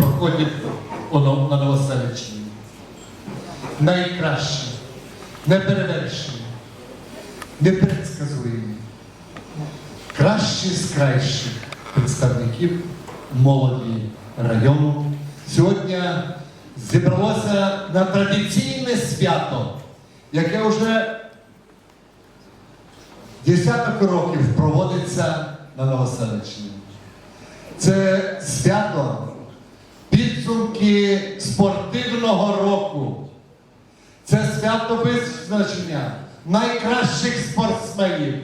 Нов- на Новоселичні. Найкращі, неперевершені, непредсказуємі. Кращі з кращих представників молоді району сьогодні зібралося на традиційне свято, яке вже десяток років проводиться на Новоселичні. Це свято підсумки спортивного року. Це свято визначення найкращих спортсменів,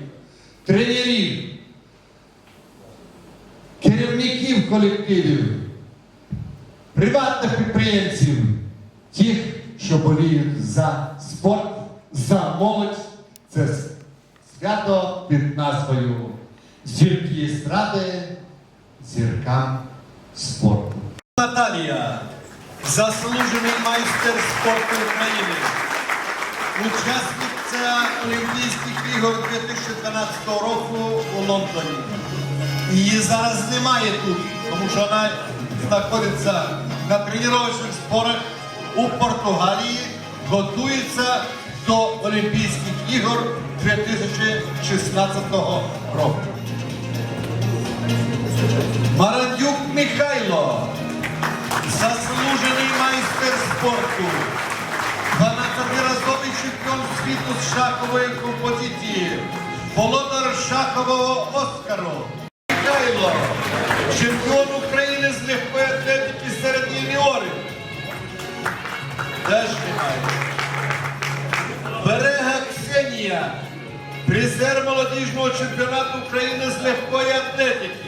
тренерів, керівників колективів, приватних підприємців, тих, що боліють за спорт, за молодь. Це свято під назвою Зірки естради зіркам спорту. Наталія, заслужений майстер спорту України, учасниця Олімпійських ігор 2012 року у Лондоні. Її зараз немає тут, тому що вона знаходиться на тренувальних зборах у Португалії, готується до Олімпійських ігор 2016 року. Марандюк Михайло, спорту, 12-разовий чемпіон світу з шахової композиції, володар шахового Оскару. Михайло, чемпіон України з легкої атлетики серед юніорів. Теж немає. Берега Ксенія, призер молодіжного чемпіонату України з легкої атлетики.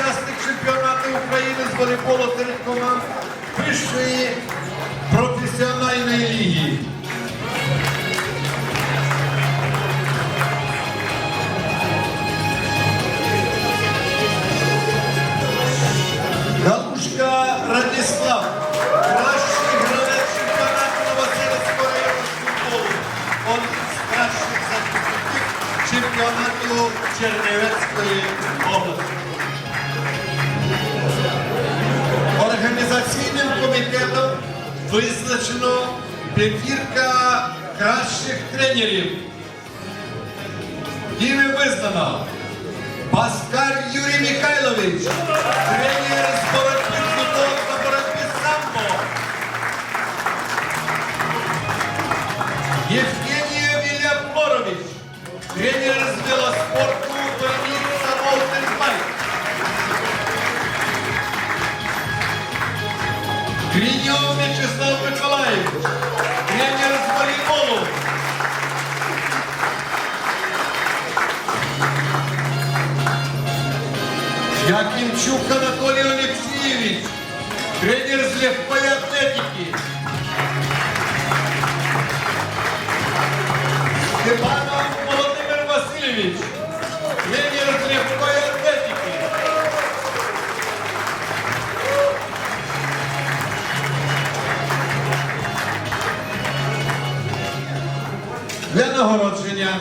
Учасник чемпіонату України з волейболу серед команд вищої професіональної ліги. Галушка Радіслав, кращий гравець чемпіонату Новоселицького району футболу. Один з кращих захисників чемпіонату Чернівецької області. Комітетом визначено п'ятірка кращих тренерів. Ними визнано Паскар Юрій Михайлович, тренер з боротьби дзюдо та боротьби самбо. Євгенія Вільяморович, тренер з велоспорту Гриньов Вячеслав Миколаївич, тренер з волейболу. Якимчук Анатолий Алексеевич, тренер з легкої атлетики. Степанов Володимир Васильевич, нагородження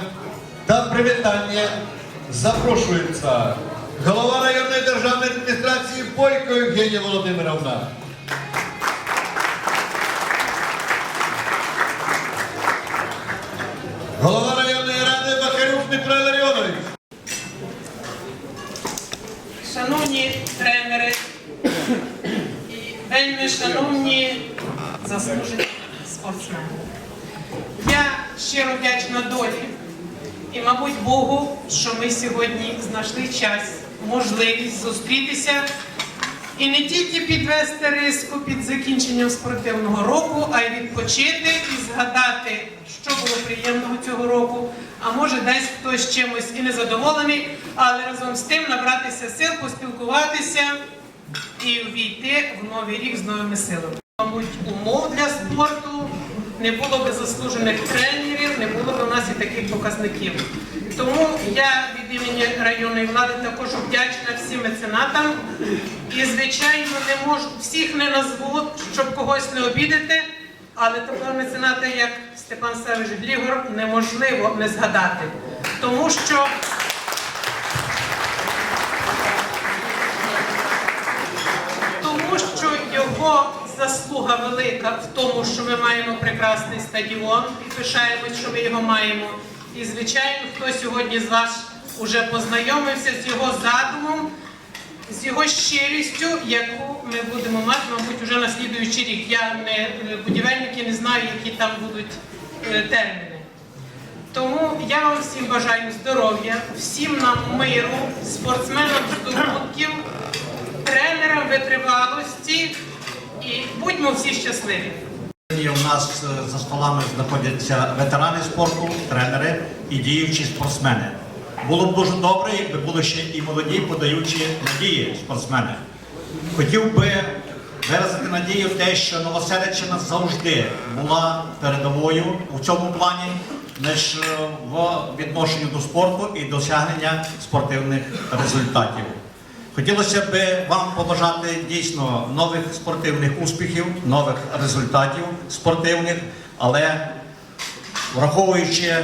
та привітання запрошується голова районної державної адміністрації Бойко Євгенія Володимировна. Голова районної ради Бакарюк Дмитро Ларіонович. Шановні тренери і вельми шановні заслужені спортсмени. Я щиро вдячна долі і, мабуть, Богу, що ми сьогодні знайшли час можливість зустрітися і не тільки підвести риску під закінченням спортивного року, а й відпочити і згадати, що було приємного цього року. А може, десь хтось чимось і незадоволений, але разом з тим набратися сил, поспілкуватися і увійти в новий рік з новими силами. Мабуть, умов для спорту не було би заслужених тренерів, не було у нас і таких показників. Тому я від імені районної влади також вдячна всім меценатам. І, звичайно, не можу всіх не назву, щоб когось не обідати, але такого мецената, як Степан Савич Глігор, неможливо не згадати. Тому що Тому що його заслуга велика в тому, що ми маємо прекрасний стадіон і пишаємось, що ми його маємо. І, звичайно, хто сьогодні з вас уже познайомився з його задумом, з його щирістю, яку ми будемо мати, мабуть, уже на слідуючий рік. Я не е, будівельники не знаю, які там будуть е, терміни. Тому я вам всім бажаю здоров'я, всім нам миру, спортсменам здобутків, тренерам витривалості і будьмо всі щасливі. У нас е, за столами знаходяться ветерани спорту, тренери і діючі спортсмени. Було б дуже добре, якби були ще і молоді, подаючі надії спортсмени. Хотів би виразити надію те, що Новоселиччина завжди була передовою у цьому плані, ніж е, в відношенні до спорту і досягнення спортивних результатів. Хотілося б вам побажати дійсно нових спортивних успіхів, нових результатів спортивних, але враховуючи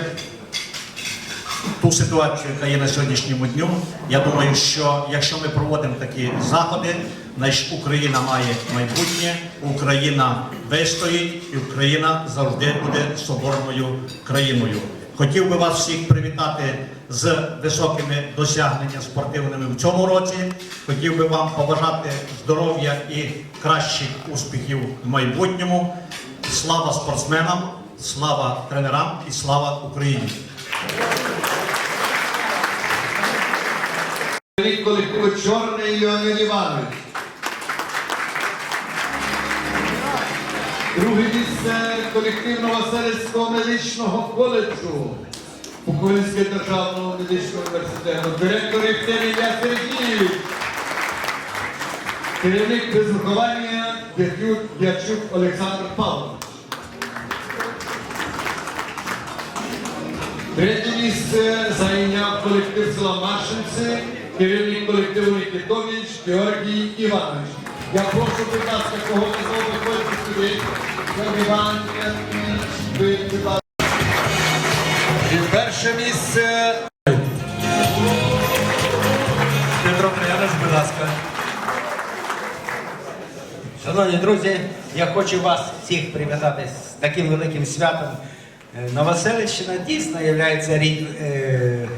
ту ситуацію, яка є на сьогоднішньому дню, я думаю, що якщо ми проводимо такі заходи, Україна має майбутнє, Україна вистоїть і Україна завжди буде соборною країною. Хотів би вас всіх привітати з високими досягненнями спортивними в цьому році. Хотів би вам побажати здоров'я і кращих успіхів в майбутньому. Слава спортсменам, слава тренерам і слава Україні! Колективу Чорний Леонід Іванович. Друге місце колективного селищного медичного коледжу Буковинського державного медичного університету. Директор Євгеній Ілля Сергійович. Керівник без виховання Дячук Олександр Павлович. Третє місце зайняв колектив села Маршинці, керівник колективу Нікітович Георгій Іванович. Я прошу, будь ласка, кого ви знову виходите сюди. Георгій Іванович, ви, перше місце Петро Прянич, будь ласка. Шановні друзі, я хочу вас всіх привітати з таким великим святом. Е, Новоселищина дійсно є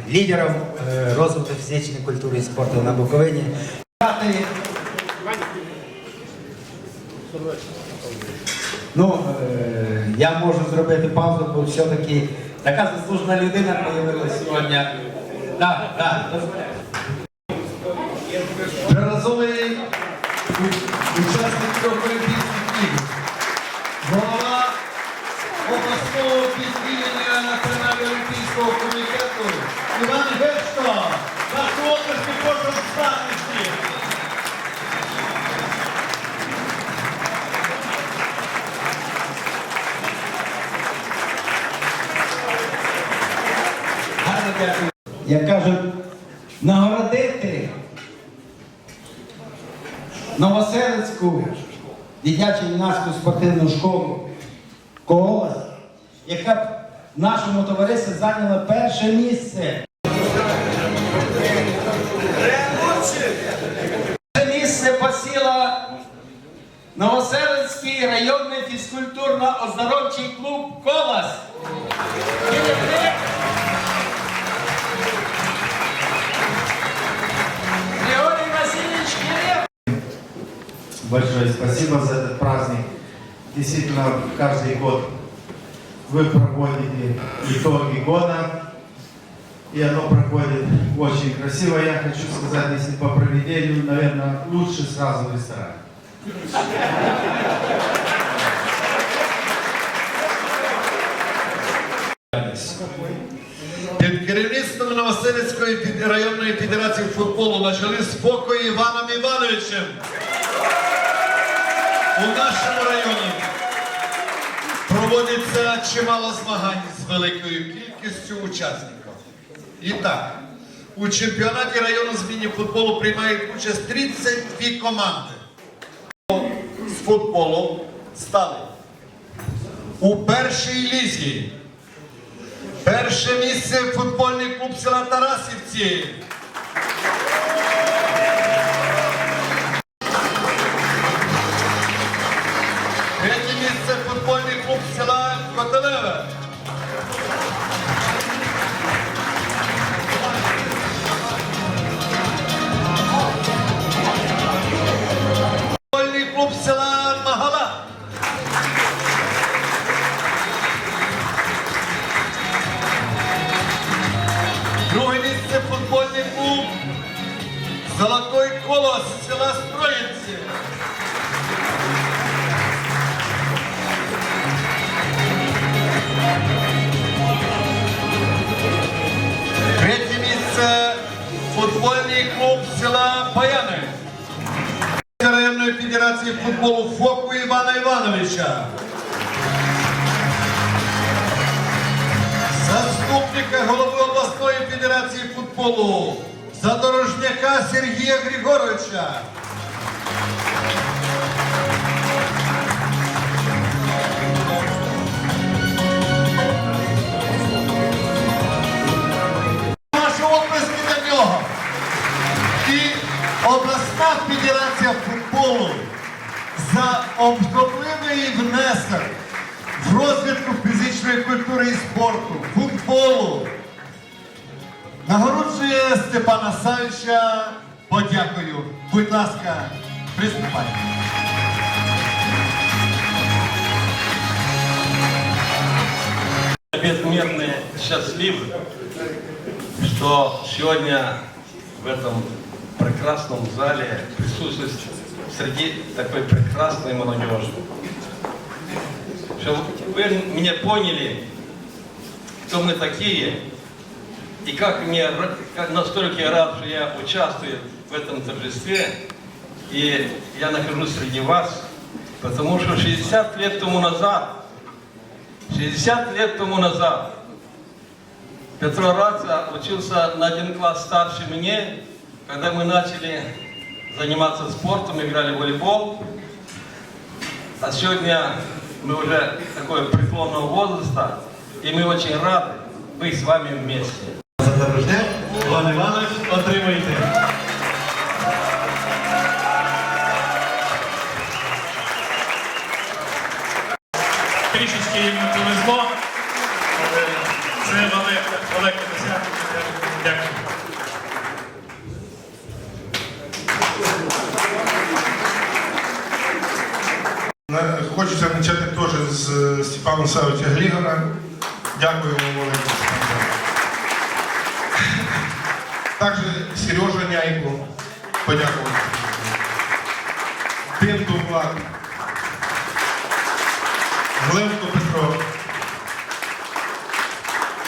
лідером е, розвитку фізичної культури і спорту на Буковині. Ну, е, я можу зробити паузу, бо все-таки така заслужена людина появилася сьогодні. Так, так, дозволяю. Разовий учасник трьох Як кажуть, нагородити Новоселицьку дитячу юнацьку спортивну школу «Колос», яка б нашому товаристві зайняла перше місце. Перше місце посіла Новоселицький районний фізкультурно-оздоровчий клуб «Колос». Большое спасибо за этот праздник. Действительно, каждый год вы проводите итоги года. и оно проходит очень красиво. Я хочу сказать, если по проведению, наверное, лучше сразу в ресторане. Під керівництвом Новоселицької фед- районної федерації футболу почали спокою Іваном Івановичем. У нашому районі проводиться чимало змагань з великою кількістю учасників. І так, у чемпіонаті району з міні-футболу приймають участь 32 команди. З футболу стали у першій лізі. Перше місце футбольний клуб села Тарасівці. Місце футбольний клуб села Котелеве. Села Баяни. Районної федерації футболу ФОКу Івана Івановича. Заступника голови обласної федерації футболу Задорожняка Сергія Григоровича. Обласна федерація футболу за особливий внесок в розвитку фізичної культури і спорту, футболу. Нагороджує Степана Савича подякою. Будь ласка, приступайте. безмерно счастливы, что сегодня в этом прекрасном зале присутствует среди такой прекрасной молодежи. Что вы меня поняли, кто мы такие, и как мне как настолько я рад, что я участвую в этом торжестве, и я нахожусь среди вас, потому что 60 лет тому назад 60 лет тому назад Петро Раца учился на один класс старше меня, когда мы начали заниматься спортом, играли в волейбол. А сегодня мы уже такого преклонного возраста, и мы очень рады быть с вами вместе. Задорожняк, Іван Іванович, отримуйте. трішечки їм не повезло, але це велике, велике досягнення. Дякую. Хочеться почати теж з е, Степана Савича Глігора. Дякую йому велике. Також Сережа Няйко. Подякувати. Пинту Влад. Глевко Петро.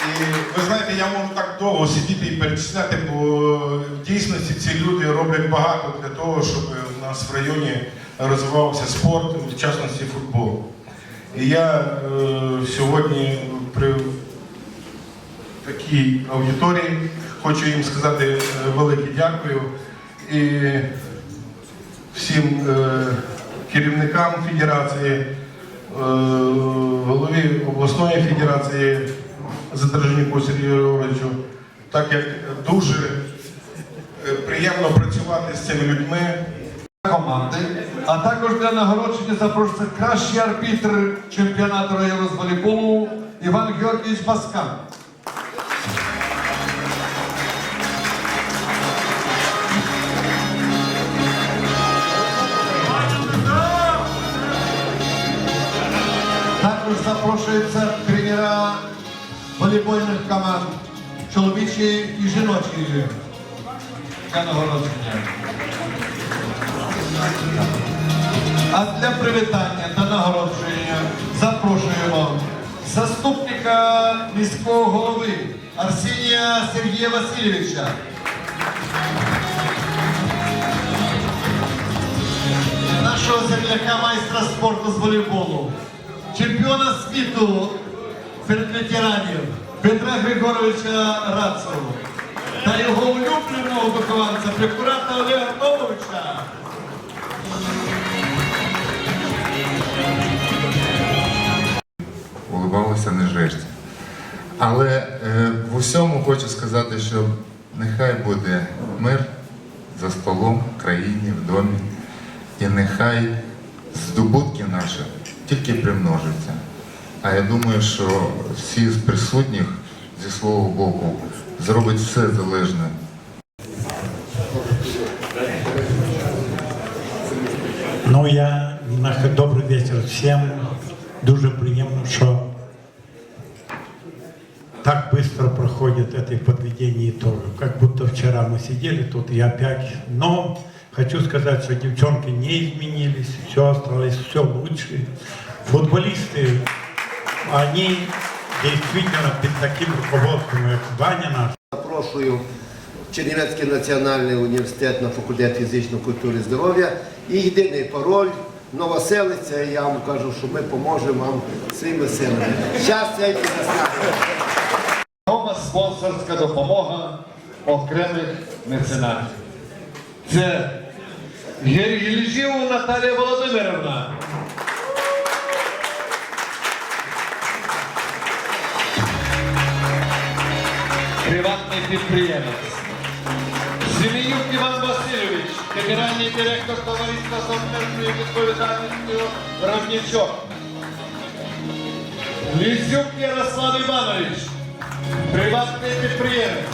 І ви знаєте, я можу так довго сидіти і перечисляти, бо в дійсності ці люди роблять багато для того, щоб у нас в районі розвивався спорт, в частності футбол. І я е, сьогодні при такій аудиторії хочу їм сказати е, велике дякую і всім е, керівникам федерації, е, голові обласної федерації Задержаніку Сергію Григоровичу, так як дуже е, приємно працювати з цими людьми. Команди, а також для нагородження запрошується кращий арбітр чемпіонату району з волейболу Іван Георгійович Баскан. Також запрошуються тренера волейбольних команд чоловічі і жіночі для нагородження. А для привітання та нагородження запрошуємо заступника міського голови Арсенія Сергія Васильовича. Нашого земляка майстра спорту з волейболу, чемпіона світу серед ветеранів Петра Григоровича Рацову та його улюбленого вихованця, прокурата Олега Павловича. Улибалися не жерці. Але е, в усьому хочу сказати, що нехай буде мир за столом, в країні, в домі, і нехай здобутки наші тільки примножаться. А я думаю, що всі з присутніх зі свого боку зроблять все залежне Ну, я добрий вечір всім. Дуже приємно, що так быстро проходит это подведение итогов. Как будто вчера мы сидели тут и опять. Но хочу сказать, что девчонки не изменились, все осталось все лучше. Футболисты, они действительно под таким руководством, как Ваня наш, Запрошую в Чернівецький національний університет на факультет фізичної культури і здоров'я. І єдиний пароль новоселиця. Я вам кажу, що ми поможемо вам своїми силами. Щастя і наснаги. Нова спонсорська допомога окремих меценатів. Це Гергіліжів Наталія Володимирівна. Приватний підприємець. Зіміюк Іван Васильович, генеральний директор товариства з обмеженою відповідальністю Равнічок. Лізюк Ярослав Іванович, приватний підприємець.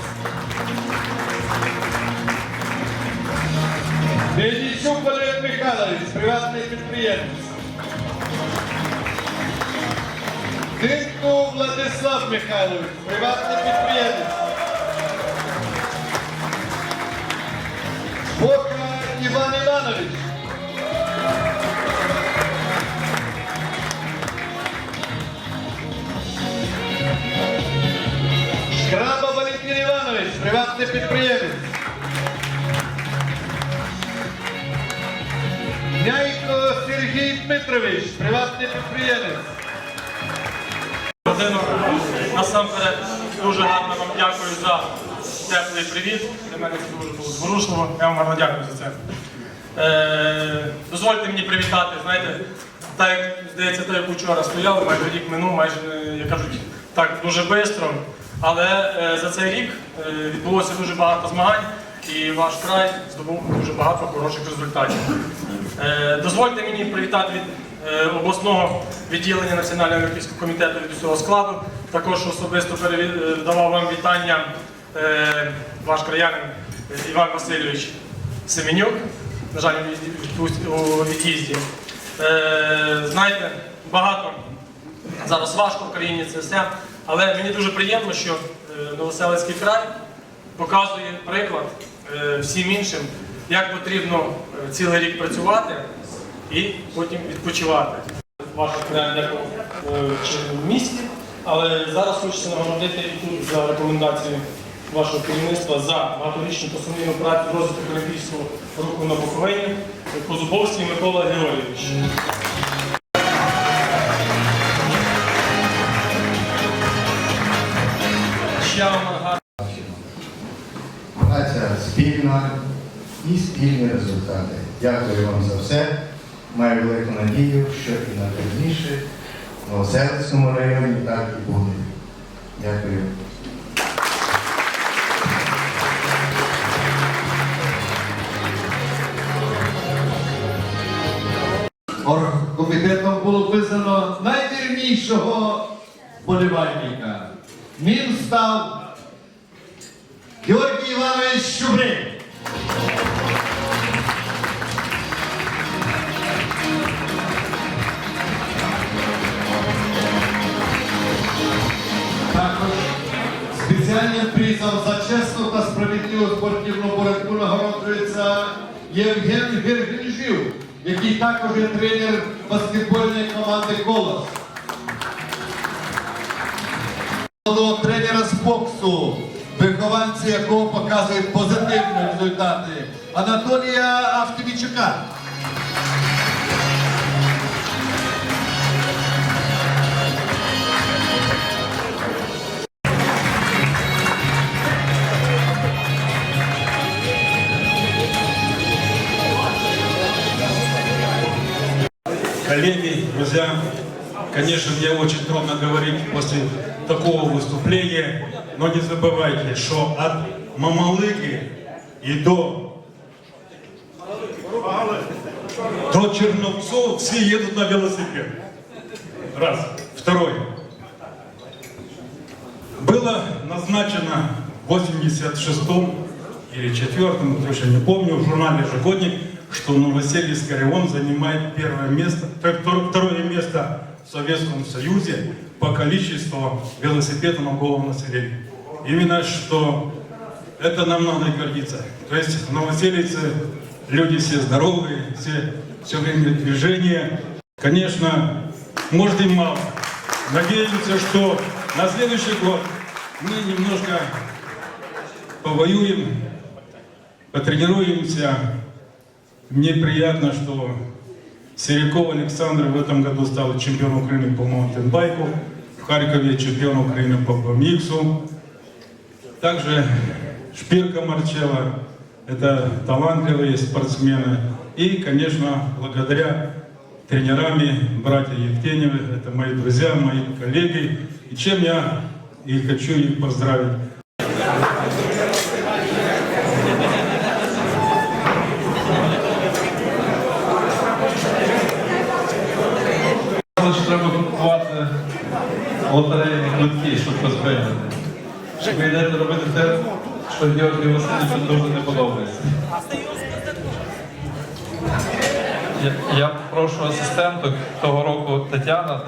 Денисюк Валерій Михайлович, приватний підприємець. Динку Владислав Михайлович, приватний підприємець. Бока Іван Іванович. Підприємець. Няйко Сергій Дмитрович, приватний підприємець. Володимир, насамперед дуже гарно вам дякую за теплий привіт. Для мене це дуже було зворушливо. Я вам гарно дякую за це. Е, дозвольте мені привітати, знаєте, так як здається, так як вчора стояли, майже рік минув, майже, е, як кажуть, так дуже швидко. Але е, за цей рік е, відбулося дуже багато змагань, і ваш край здобув дуже багато хороших результатів. Е, дозвольте мені привітати від обласного відділення Національного олімпійського комітету від усього складу. Також особисто передавав вам вітання ваш краянин Іван Васильович Семенюк. На жаль, у від'їзді. Знаєте, багато зараз важко в країні це все, але мені дуже приємно, що е, Новоселицький край показує приклад е, всім іншим, як потрібно е, цілий рік працювати і потім відпочивати. Ваша край деколи в місті, але зараз хочеться нагородити і тут за рекомендацією вашого керівництва за багаторічну посумнівну працю розвитку олімпійського руху на Буковині Козубовський Микола Георгійович. Спільна і спільні результати. Дякую вам за все. Маю велику надію, що і на пізніше в Новоселицькому районі так і буде. Дякую. Оргкомітетом було визнано найвірнішого болівальника. Ним став Георгій Іванович Щубрин. Також спеціальне приз у спортивному порядку нагороджується Євген Гергенжів, який також є тренер баскетбольної команди Колос. Молодого тренера з боксу, вихованці якого показують позитивні результати, Анатолія Автовічука. Коллеги, друзья, конечно, мне очень трудно говорить после такого выступления, но не забывайте, что от Мамалыги и до, до Черновцов все едут на велосипед. Раз. Второй. Было назначено в 86-м или 4-м, точно не помню, в журнале «Ежегодник», что Новосельский район занимает первое место, втор- второе место в Советском Союзе по количеству велосипедного населения. Именно что это нам надо гордиться. То есть новосельцы, люди все здоровые, все все время движение. Конечно, может и мало. Надеемся, что на следующий год мы немножко повоюем, потренируемся. Мне приятно, что Сериков Александр в этом году стал чемпионом Украины по маунтинбайку, в Харькове чемпион Украины по BMX. Также Шпирка Марчела, это талантливые спортсмены. И, конечно, благодаря тренерами, братья Евгеньевы, это мои друзья, мои коллеги, и чем я и хочу их поздравить. Що Георгію Васильовичу дуже не подобається. Я, я прошу асистенток того року Тетяна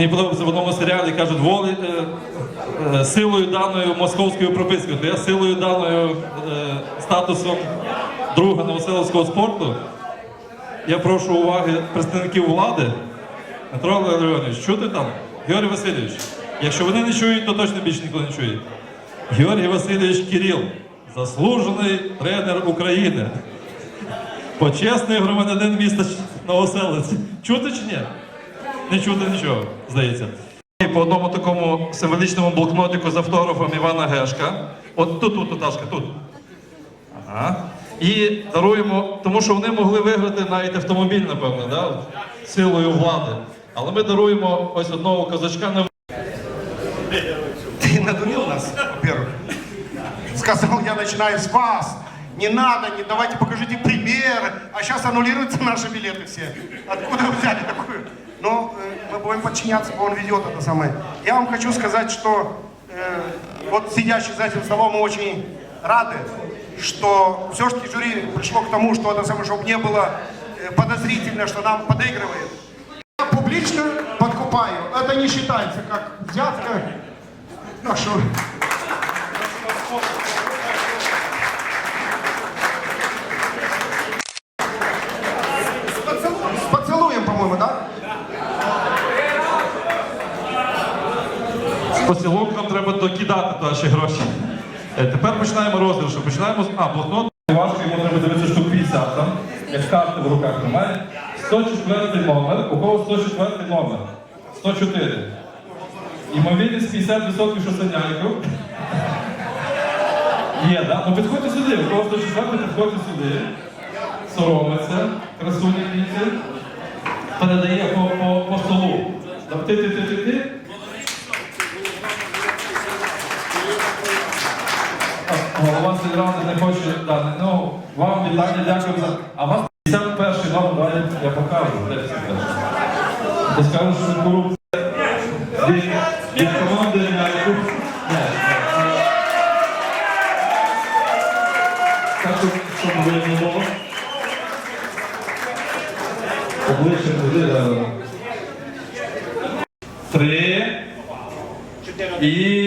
Мені подобається в одному серіалі кажуть, воли е, е, силою даною московською пропискою. То я силою даною е, статусом друга новоселовського спорту. Я прошу уваги представників влади. Дмитро Леонідович, чути там? Георгій Васильович. Якщо вони не чують, то точно більше ніхто не чує. Георгій Васильович Кирил, заслужений тренер України. Почесний громадянин міста Новоселець. Чути чи ні? Не чути нічого, здається. І По одному такому символічному блокнотику з автографом Івана Гешка. От тут, тут, Наташка, тут. Ага. І даруємо, тому що вони могли виграти навіть автомобіль, напевно, да? силою влади. Але ми даруємо ось одного козачка на Ты надурил нас, во-первых. Сказал, я начинаю с вас. Не надо, не давайте покажите пример. А сейчас аннулируются наши билеты все. Откуда вы взяли такую? но э, мы будем подчиняться, бо он ведет это самое. Я вам хочу сказать, что э, вот сидящий за этим столом мы очень рады, что все-таки жюри пришло к тому, что это самое, чтобы не было э, подозрительно, что нам подыгрывает. Я публично подкупаю. Это не считается как взятка. Ну, а что. Поцелуем, по-моему, да? Так? Поцілункам треба докидати наші гроші. Е, Тепер починаємо розіграш. Починаємо з а, блокнот. Важко йому треба дивитися штук 50 там, як карти в руках тримає. 104 номер. У кого 104 номер? 104. Ймовірність 50% що це няньку. Є, да? Ну підходьте сюди. У кого 104 підходьте сюди. Соромиться. Красуні діти. Передає по, по, по столу. Ти, Голова сільради не хоче дати. Ну, вам вітання, дякую за. А вас 51 номер, давай я покажу. Де 51? Ти скажеш, що корупція від, від команди Няйку. Ні. Так, щоб, щоб видно було. Обличчя туди. Три. І